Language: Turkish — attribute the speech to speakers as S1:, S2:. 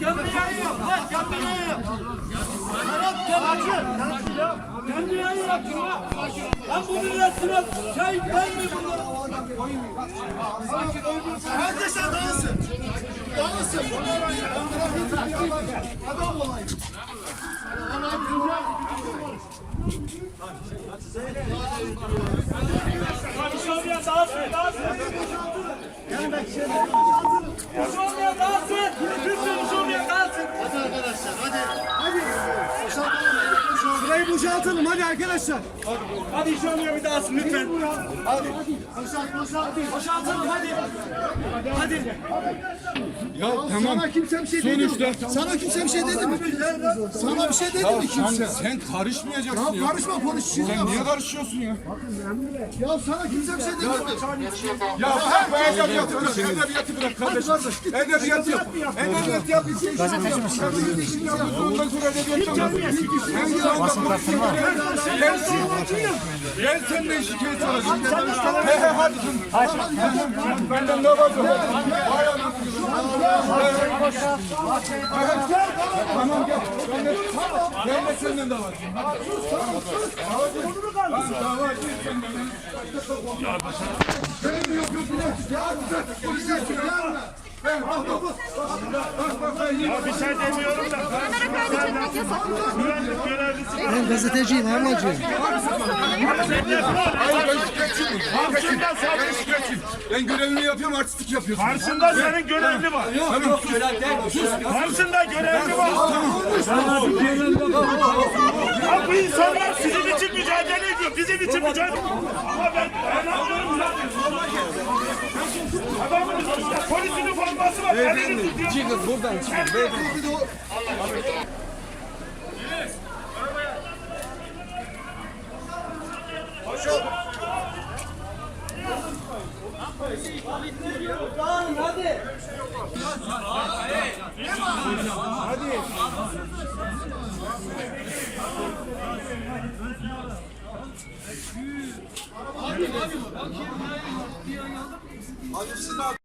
S1: Kendi yayın yap. Lan kendi yayın yap. Serhat kendi Kendi yayın yap şuna. Lan bu milletine şey verme bunlara.
S2: Herkese dağılsın. Dağılsın. Adam olayım.
S1: Bir şey olmayan dağıtsın, dağıtsın. Bir şey
S2: João Leonardo! Şurayı boşaltalım hadi arkadaşlar.
S1: Hadi şey olmayan bir dağıtsın lütfen.
S2: Hadi. Boşalt boşalt.
S1: Boşaltalım hadi. Hadi.
S3: Ya tamam.
S2: Sana kimse bir şey dedi mi? Sana kimse bir şey dedi mi? Sana bir şey dedi mi
S3: Sen,
S2: kimse?
S3: sen karışmayacaksın
S2: Ya
S3: ya.
S2: karışma konuşuyorsun.
S3: Sen niye karışıyorsun ya?
S2: Ya sana kimse bir şey dedi mi?
S3: Ya bırak bu edebiyatı bırak. Edebiyatı bırak kardeşim. Edebiyat yap. Edebiyat yap. Gazeteci misin? Ondan sonra edebiyat yap. Sen basın Ben ben senden şikayet alacağım. He he hadi. Sen benden ne var? Vay Tamam gel. Ben de, ben de senden de var. Ben dava edeyim senden.
S2: Benim yok yok. Ya bir dakika. Bir. Ya. Ben
S1: şey demiyorum da. Güvenlik görevlisi.
S2: Ben gazeteciyim ablacığım.
S3: Hayır ben şikayetçiyim.
S1: Karşında sen.
S3: Ben şikayetçiyim. Ben görevimi yapıyorum, artistik yapıyorsun.
S1: Karşında senin görevli var.
S3: Tamam.
S1: Karşında görevli var. Ya bu insanlar sizin için mücadele ediyor. Bizim için mücadele Ama ben. Adamın Beyefendi çıkın buradan çıkın. Beyefendi. Dağılın hadi. Hadi.
S3: Abi abi bak. Abi siz ne